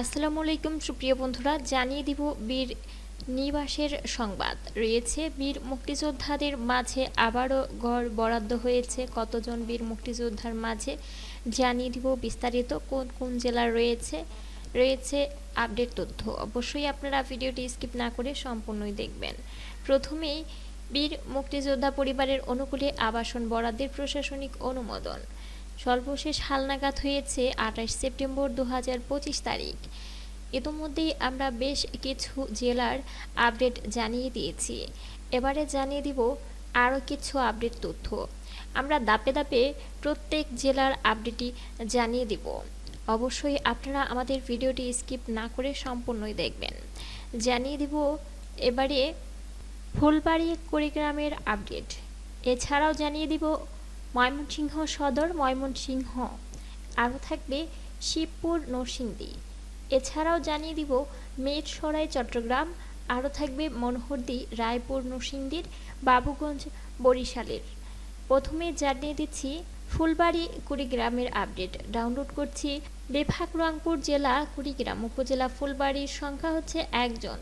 আসসালামু আলাইকুম, সুপ্রিয় বন্ধুরা। জানিয়ে দিব বীর নিবাসের সংবাদ। রয়েছে বীর মুক্তিযোদ্ধাদের মাঝে আবারও গড় বরাদ্দ হয়েছে। কতজন বীর মুক্তিযোদ্ধার মাঝে জানিয়ে দিব বিস্তারিত। কোন কোন জেলা রয়েছে? রয়েছে আপডেট তথ্য। অবশ্যই আপনারা ভিডিওটি স্কিপ না করে সম্পূর্ণই দেখবেন। প্রথমেই, বীর মুক্তিযোদ্ধা পরিবারের অনুকূলে আবাসন বরাদ্দের প্রশাসনিক অনুমোদন। সর্বশেষ হালনাগাদ হয়েছে আঠাশ সেপ্টেম্বর দু হাজার পঁচিশ তারিখ। ইতোমধ্যেই আমরা বেশ কিছু জেলার আপডেট জানিয়ে দিয়েছি। এবারে জানিয়ে দিব আরও কিছু আপডেট তথ্য। আমরা দাপে দাপে প্রত্যেক জেলার আপডেটই জানিয়ে দিব। অবশ্যই আপনারা আমাদের ভিডিওটি স্কিপ না করে সম্পূর্ণই দেখবেন। জানিয়ে দিব এবারে ফুলবাড়ি কুড়িগ্রামের আপডেট। এছাড়াও জানিয়ে দিব ময়মনসিংহ সদর ময়মনসিংহ। আরও থাকবে শিবপুর নরসিংদী। এছাড়াও জানিয়ে দিব মেটসরাই চট্টগ্রাম। আরও থাকবে মনোহরদি, রায়পুর নরসিংদীর, বাবুগঞ্জ, বরিশালের। প্রথমে জানিয়ে দিচ্ছি ফুলবাড়ি কুড়িগ্রামের আপডেট। ডাউনলোড করছি বিভাগ রংপুর জেলা, কুড়িগ্রাম উপজেলা ফুলবাড়ির সংখ্যা হচ্ছে একজন।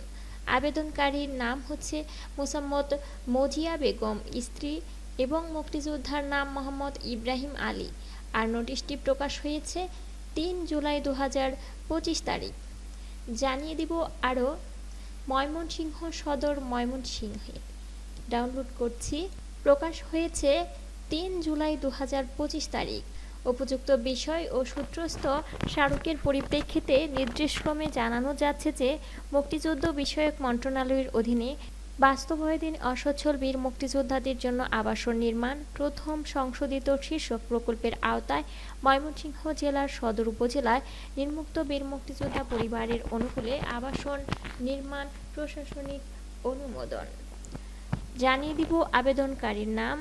আবেদনকারীর নাম হচ্ছে মোসাম্মদ মজিয়া বেগম, স্ত্রী এবং মুক্তিযোদ্ধার নাম মোহাম্মদ ইব্রাহিম আলী। আর নোটিশটি প্রকাশ হয়েছে তিন জুলাই দু হাজার পঁচিশ তারিখ। জানিয়ে দিব আরও, ময়মনসিংহ সদর ময়মনসিংহে। ডাউনলোড করছি। প্রকাশ হয়েছে তিন জুলাই দু হাজার পঁচিশ তারিখ। উপযুক্ত বিষয় ও সূত্রস্থ স্মারকের পরিপ্রেক্ষিতে নির্দেশক্রমে জানানো যাচ্ছে যে মুক্তিযুদ্ধ বিষয়ক মন্ত্রণালয়ের অধীনে বাস্তবায়িত অসচ্ছল বীর মুক্তিযোদ্ধাদের জন্য আবাসন নির্মাণ, প্রথম সংশোধিত শীর্ষক প্রকল্পের আওতায় ময়মনসিংহ জেলার সদর উপজেলায় নির্মুক্ত বীর মুক্তিযোদ্ধা পরিবারের অনুকূলে আবাসন নির্মাণ প্রশাসনিক অনুমোদন। জানিয়ে দিব আবেদনকারীর নাম,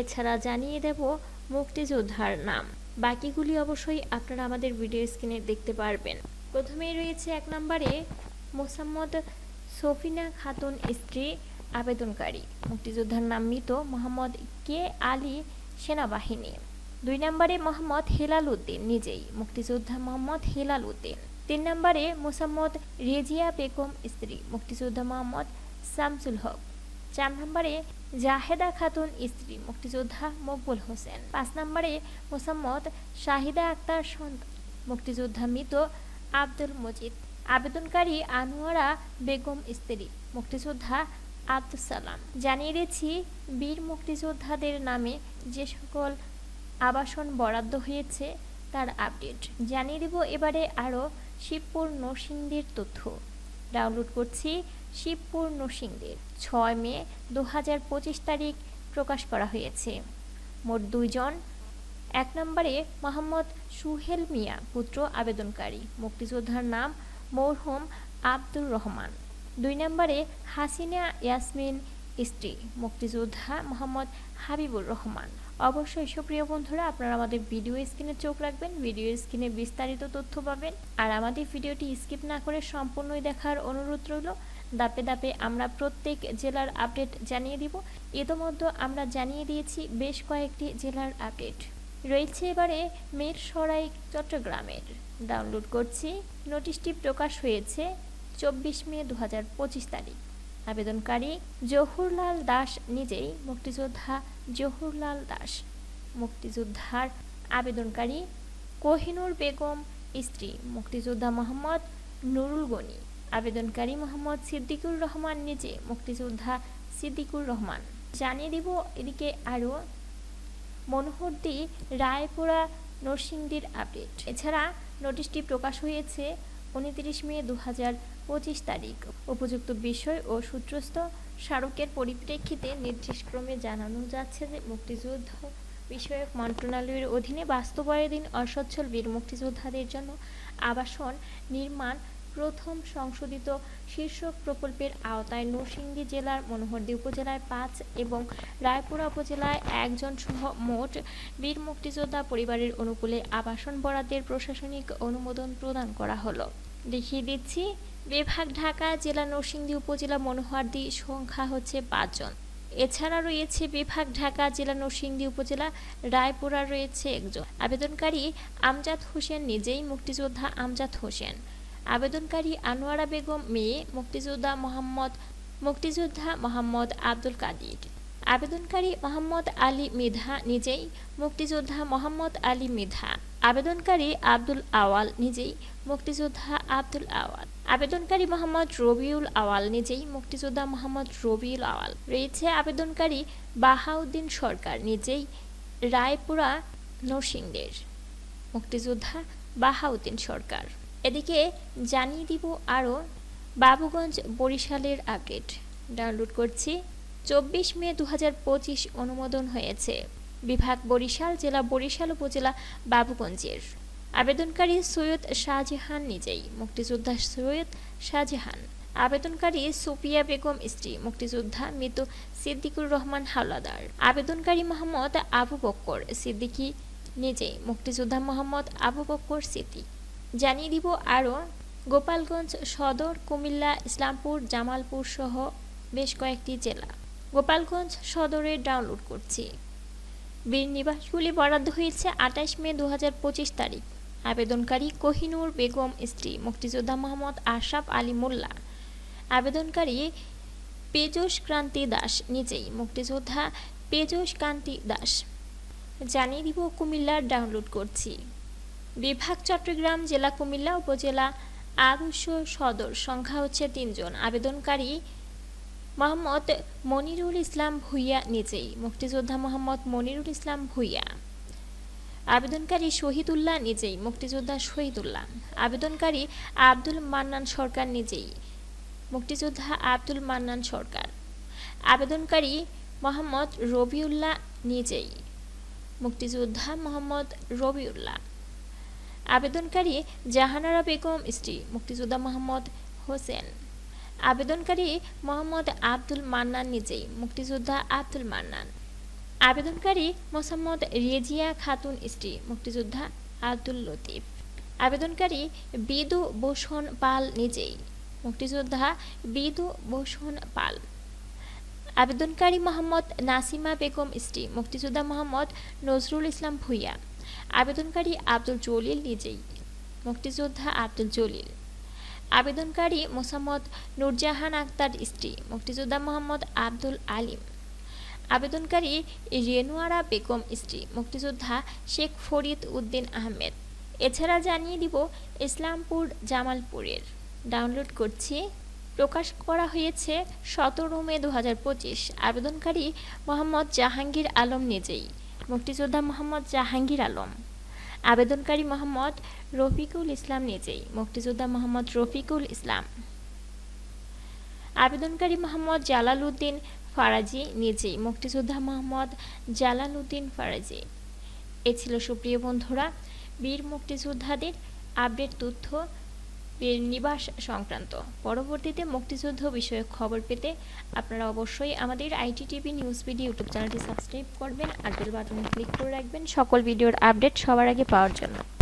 এছাড়া জানিয়ে দেব মুক্তিযোদ্ধার নাম। বাকিগুলি অবশ্যই আপনারা আমাদের ভিডিও স্ক্রিনে দেখতে পারবেন। প্রথমেই রয়েছে এক নম্বরে মোসাম্মদ সফিনা খাতুন স্ত্রী আবেদনকারী। মুক্তিযোদ্ধার নাম মৃত মোহাম্মদ কে আলী সেনাবাহিনী। দুই নম্বরে মোহাম্মদ হেলাল উদ্দিন, নিজেই মুক্তিযোদ্ধা মোহাম্মদ হেলাল উদ্দিন। তিন নম্বরে মোসাম্মদ রেজিয়া বেগম স্ত্রী, মুক্তিযোদ্ধা মোহাম্মদ শামসুল হক। চার নম্বরে জাহেদা খাতুন স্ত্রী, মুক্তিযোদ্ধা মকবুল হোসেন। পাঁচ নম্বরে মোসাম্মদ শাহিদা আক্তার সন্তান, মুক্তিযোদ্ধা মৃত আব্দুল মজিদ। আবেদনকারী আনোয়ারা বেগম স্ত্রী, মুক্তিযোদ্ধা আব্দুল জানিয়ে দিচ্ছি, বীর মুক্তিযোদ্ধাদের নামে যে সকল আবাসন বরাদ্দ হয়েছে, তার আপডেট। জানিয়ে দেব এবারে আরও শিবপুর নরসিংদীর তথ্য। ডাউনলোড করছি শিবপুর নরসিংদীর। ছয় মে দু হাজার পঁচিশ তারিখ প্রকাশ করা হয়েছে। মোট দুইজন। এক নম্বরে মোহাম্মদ সুহেল মিয়া, পুত্র আবেদনকারী। মুক্তিযোদ্ধার নাম মরহুম আব্দুর রহমান। দুই নম্বরে হাসিনা ইয়াসমিন স্ত্রী, মুক্তিযোদ্ধা মোহাম্মদ হাবিবুর রহমান। অবশ্যই সুপ্রিয় বন্ধুরা, আপনারা আমাদের ভিডিও স্ক্রিনে চোখ রাখবেন, ভিডিও স্ক্রিনে বিস্তারিত তথ্য পাবেন। আর আমাদের ভিডিওটি স্কিপ না করে সম্পূর্ণই দেখার অনুরোধ রইল। দাপে দাপে আমরা প্রত্যেক জেলার আপডেট জানিয়ে দিব। ইতোমধ্যে আমরা জানিয়ে দিয়েছি বেশ কয়েকটি জেলার আপডেট। রয়েছে এবারে মেরসরাই চট্টগ্রামের। ডাউনলোড করছি। নোটিশটি প্রকাশ হয়েছে চব্বিশ মে দু হাজার পঁচিশ তারিখ। আবেদনকারী জহুরলাল দাস নিজেই মুক্তিযোদ্ধা জহুরলাল দাস। মুক্তিযোদ্ধার আবেদনকারী কোহিনুর বেগম, স্ত্রী মুক্তিযোদ্ধা মোহাম্মদ নুরুল গনি। আবেদনকারী মোহাম্মদ সিদ্দিকুর রহমান নিজে মুক্তিযোদ্ধা সিদ্দিকুর রহমান। জানিয়ে দিব এদিকে আরও মনোহরদি, রায়পুরা, নরসিংদীর আপডেট। এছাড়া নোটিশটি প্রকাশ হয়েছে উনত্রিশ মে দু পঁচিশ তারিখ। উপযুক্ত বিষয় ও সূত্রস্থ স্মারকের পরিপ্রেক্ষিতে নির্দেশক্রমে জানানো যাচ্ছে যে মুক্তিযুদ্ধ বিষয়ক মন্ত্রণালয়ের অধীনে বাস্তবায়িত অসচ্ছল বীর মুক্তিযোদ্ধাদের জন্য আবাসন নির্মাণ প্রথম সংশোধিত শীর্ষক প্রকল্পের আওতায় নরসিংদী জেলার মনোহরদী উপজেলায় পাঁচ এবং রায়পুরা উপজেলায় একজন সহ মোট বীর মুক্তিযোদ্ধা পরিবারের অনুকূলে আবাসন বরাদ্দের প্রশাসনিক অনুমোদন প্রদান করা হলো। দেখিয়ে দিচ্ছি, বিভাগ ঢাকা জেলা নরসিংদী উপজেলা মনোহরদী সংখ্যা হচ্ছে পাঁচজন এছাড়া রয়েছে বিভাগ ঢাকা জেলা নরসিংদী উপজেলা রায়পুরা রয়েছে একজন। আবেদনকারী আমজাদ হোসেন নিজেই মুক্তিযোদ্ধা আমজাদ হোসেন। আবেদনকারী আনোয়ারা বেগম, মেয়ে মুক্তিযোদ্ধা মোহাম্মদ মুক্তিযোদ্ধা মোহাম্মদ আব্দুল কাদির। আবেদনকারী মোহাম্মদ আলী মৃধা নিজেই, মুক্তিযোদ্ধা মোহাম্মদ আলী মৃধা। আবেদনকারী আব্দুল আওয়াল নিজেই, মুক্তিযোদ্ধা আব্দুল আওয়াল। আবেদনকারী মোহাম্মদ রবিউল আওয়াল নিজেই, মুক্তিযোদ্ধা মোহাম্মদ রবিউল আওয়াল। রয়েছে আবেদনকারী বাহাউদ্দিন সরকার নিজেই, রায়পুরা নরসিংদের। মুক্তিযোদ্ধা বাহাউদ্দিন সরকার। এদিকে জানিয়ে দিব আরও বাবুগঞ্জ বরিশালের আপডেট। ডাউনলোড করছি। চব্বিশ মে দু হাজার পঁচিশ অনুমোদন হয়েছে। বিভাগ বরিশাল, জেলা বরিশাল উপজেলা বাবুগঞ্জের। আবেদনকারী সৈয়দ শাহজাহান নিজেই। মুক্তিযোদ্ধা সৈয়দ শাহজাহান। আবেদনকারী সুপিয়া বেগম স্ত্রী, মুক্তিযোদ্ধা মৃত সিদ্দিকুর রহমান হাওলাদার। আবেদনকারী মোহাম্মদ আবু বক্কর সিদ্দিকী নিজেই। মুক্তিযোদ্ধা মোহাম্মদ আবু বক্কর সিদ্দিক। জানিয়ে দিব আরও। গোপালগঞ্জ সদর, কুমিল্লা, ইসলামপুর, জামালপুর সহ বেশ কয়েকটি জেলা। গোপালগঞ্জ সদরে ডাউনলোড করছি। বীর নিবাসগুলি বরাদ্দ হয়েছে আঠাশ মে দু হাজার পঁচিশ তারিখ। আবেদনকারী কোহিনুর বেগম স্ত্রী মুক্তিযোদ্ধা মোহাম্মদ আশরাফ আলী মোল্লা। আবেদনকারী পেজস ক্রান্তি দাস নিজেই মুক্তিযোদ্ধা পেজস কান্তি দাস। জানিয়ে দিব কুমিল্লার ডাউনলোড করছি। বিভাগ চট্টগ্রাম, জেলা কুমিল্লা উপজেলা আদর্শ সদর। সংখ্যা হচ্ছে তিনজন। আবেদনকারী মোহাম্মদ মনিরুল ইসলাম ভুইয়া নিজেই। মুক্তিযোদ্ধা মোহাম্মদ মনিরুল ইসলাম ভুইয়া। আবেদনকারী শহীদুল্লাহ নিজেই। মুক্তিযোদ্ধা শহীদুল্লাহ। আবেদনকারী আব্দুল মান্নান সরকার নিজেই। মুক্তিযোদ্ধা আব্দুল মান্নান সরকার। আবেদনকারী মোহাম্মদ রবিউল্লাহ নিজেই। মুক্তিযোদ্ধা মোহাম্মদ রবিউল্লাহ। আবেদনকারী জাহানারা বেগম, স্ত্রী মুক্তিযোদ্ধা মোহাম্মদ হোসেন। আবেদনকারী মোহাম্মদ আব্দুল মান্নান নিজেই, মুক্তিযোদ্ধা আব্দুল মান্নান। আবেদনকারী মোসাম্মদ রেজিয়া খাতুন, স্ত্রী মুক্তিযোদ্ধা আব্দুল লতিফ। আবেদনকারী বিদু ভূষণ পাল নিজেই, মুক্তিযোদ্ধা বিদু ভূষণ পাল। আবেদনকারী মোহাম্মদ নাসিমা বেগম, স্ত্রী মুক্তিযোদ্ধা মোহাম্মদ নজরুল ইসলাম ভুইয়া। আবেদনকারী আব্দুল জলিল নিজেই, মুক্তিযোদ্ধা আব্দুল জলিল। আবেদনকারী মোসাম্মদ নুরজাহান আক্তার স্ত্রী, মুক্তিযোদ্ধা মোহাম্মদ আব্দুল আলিম। আবেদনকারী রেনুয়ারা বেগম স্ত্রী, মুক্তিযোদ্ধা শেখ ফরিদ উদ্দিন আহমেদ। এছাড়া জানিয়ে দিব ইসলামপুর জামালপুরের। ডাউনলোড করছি। প্রকাশ করা হয়েছে সতেরো মে দু হাজার পঁচিশ। আবেদনকারী মোহাম্মদ জাহাঙ্গীর আলম নিজেই। মুক্তিযোদ্ধা মোহাম্মদ জাহাঙ্গীর আলম, আবেদনকারী মোহাম্মদ রফিকুল ইসলাম নিজেই, মুক্তিযোদ্ধা মোহাম্মদ রফিকুল ইসলাম। আবেদনকারী মোহাম্মদ জালাল উদ্দিন ফারাজি নিজেই, মুক্তিযোদ্ধা মোহাম্মদ জালাল উদ্দিন ফারাজি। এ ছিল সুপ্রিয় বন্ধুরা, বীর মুক্তিযোদ্ধাদের আপডেট তথ্য। বীর নিবাস সংক্রান্ত। পরবর্তীতে মুক্তিযুদ্ধ বিষয়ক খবর পেতে আপনারা অবশ্যই আমাদের আইটি টিভি নিউজ ভিডি ইউটিউব চ্যানেলটি সাবস্ক্রাইব করবেন আর বেল বাটনে ক্লিক করে রাখবেন। সকল ভিডিওর আপডেট সবার আগে পাওয়ার জন্য।